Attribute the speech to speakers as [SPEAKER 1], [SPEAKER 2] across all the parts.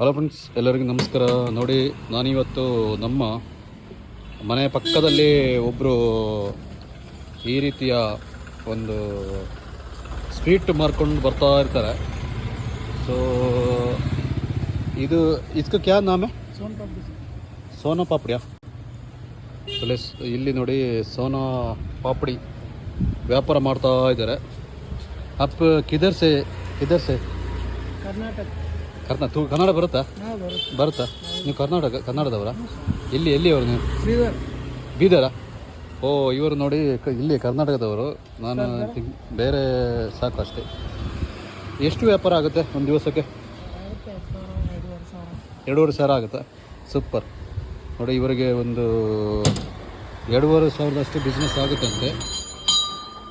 [SPEAKER 1] Hello friends ಎಲ್ಲರಿಗೂ ನಮಸ್ಕಾರ. ನೋಡಿ, ನಾನಿವತ್ತು ನಮ್ಮ ಮನೆ ಪಕ್ಕದಲ್ಲಿ ಒಬ್ಬರು ಈ ರೀತಿಯ ಒಂದು ಸ್ವೀಟ್ ಮಾರ್ಕೊಂಡು ಬರ್ತಾ ಇರ್ತಾರೆ. ಸೊ ಇದು ಇದಕ್ಕೆ ಕ್ಯಾ ನಾಮೆ? ಸೋನಾ ಪಾಪಡಿಯಾ? ಪ್ಲಸ್ ಇಲ್ಲಿ ನೋಡಿ ಸೋನಾ ಪಾಪಡಿ ವ್ಯಾಪಾರ ಮಾಡ್ತಾ ಇದ್ದಾರೆ. ಅಪ್ ಕಿದರ್ಸೆ ಕಿದರ್ಸೆ?
[SPEAKER 2] ಕರ್ನಾಟಕ.
[SPEAKER 1] ಕರ್ನಾ ತು ಕನ್ನಡ ಬರುತ್ತಾ? ಬರುತ್ತಾ. ನೀವು ಕರ್ನಾಟಕ ಕನ್ನಡದವರ? ಎಲ್ಲಿ ಎಲ್ಲಿಯವರು ನೀವು? ಬೀದರ. ಓ ಇವರು ನೋಡಿ ಇಲ್ಲಿ ಕರ್ನಾಟಕದವರು. ನಾನು ಬೇರೆ ಸಾಕು ಅಷ್ಟೇ. ಎಷ್ಟು ವ್ಯಾಪಾರ ಆಗುತ್ತೆ ಒಂದು ದಿವಸಕ್ಕೆ? ಎರಡೂವರೆ ಸಾವಿರ. ಆಗುತ್ತೆ? ಸೂಪರ್. ನೋಡಿ ಇವರಿಗೆ ಒಂದು ಎರಡೂವರೆ ಸಾವಿರದಷ್ಟು ಬಿಸ್ನೆಸ್ ಆಗುತ್ತಂತೆ.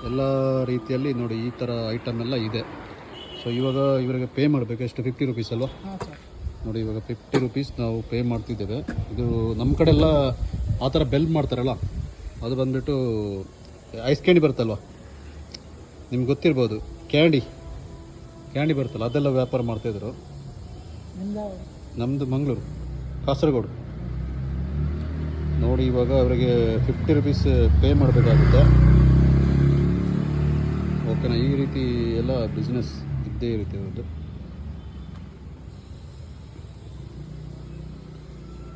[SPEAKER 1] ಎಲ್ಲ ರೀತಿಯಲ್ಲಿ ನೋಡಿ ಈ ಥರ ಐಟಮ್ ಎಲ್ಲ ಇದೆ. ಸೊ ಇವಾಗ ಇವರಿಗೆ ಪೇ ಮಾಡಬೇಕು. ಎಷ್ಟು? ಫಿಫ್ಟಿ ರುಪೀಸ್ ಅಲ್ವಾ? ನೋಡಿ ಇವಾಗ ಫಿಫ್ಟಿ ರುಪೀಸ್ ನಾವು ಪೇ ಮಾಡ್ತಿದ್ದೇವೆ. ಇದು ನಮ್ಮ ಕಡೆ ಎಲ್ಲ ಆ ಥರ ಬೆಲ್ ಮಾಡ್ತಾರಲ್ಲ ಅದು ಬಂದ್ಬಿಟ್ಟು ಐಸ್ ಕ್ಯಾಂಡಿ ಬರುತ್ತಲ್ವ? ನಿಮ್ಗೆ ಗೊತ್ತಿರ್ಬೋದು. ಕ್ಯಾಂಡಿ ಕ್ಯಾಂಡಿ ಬರುತ್ತಲ್ಲ ಅದೆಲ್ಲ ವ್ಯಾಪಾರ ಮಾಡ್ತಾಯಿದ್ರು ನಮ್ಮದು ಮಂಗಳೂರು ಕಾಸರಗೋಡು. ನೋಡಿ ಇವಾಗ ಅವರಿಗೆ ಫಿಫ್ಟಿ ರುಪೀಸ್ ಪೇ ಮಾಡಬೇಕಾಗುತ್ತೆ. ಓಕೆನಾ ಈ ರೀತಿ ಎಲ್ಲ ಬಿಸ್ನೆಸ್ ಇದ್ದೇ ಇರುತ್ತೆ ಒಂದು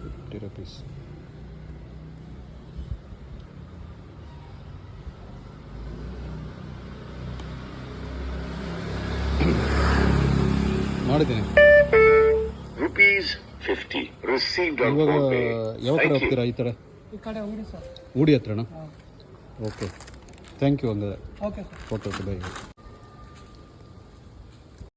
[SPEAKER 1] ಫಿಫ್ಟಿ ರುಪೀಸ್ ಮಾಡಿದ್ದೀನಿ.
[SPEAKER 3] Rupees 50 received on
[SPEAKER 1] ಇವಾಗ ಯಾವ ಕಡೆ ಹೋಗ್ತೀರಾ ಈ ಥರ
[SPEAKER 2] ಈ ಕಡೆ ಹೋಗಿ ಸರ್.
[SPEAKER 1] ಊಡಿ ಹತ್ರನಾ? ಓಕೆ ಥ್ಯಾಂಕ್ ಯು ಹಂಗಾದ್ರೆ
[SPEAKER 2] okay sir
[SPEAKER 1] okay okay bye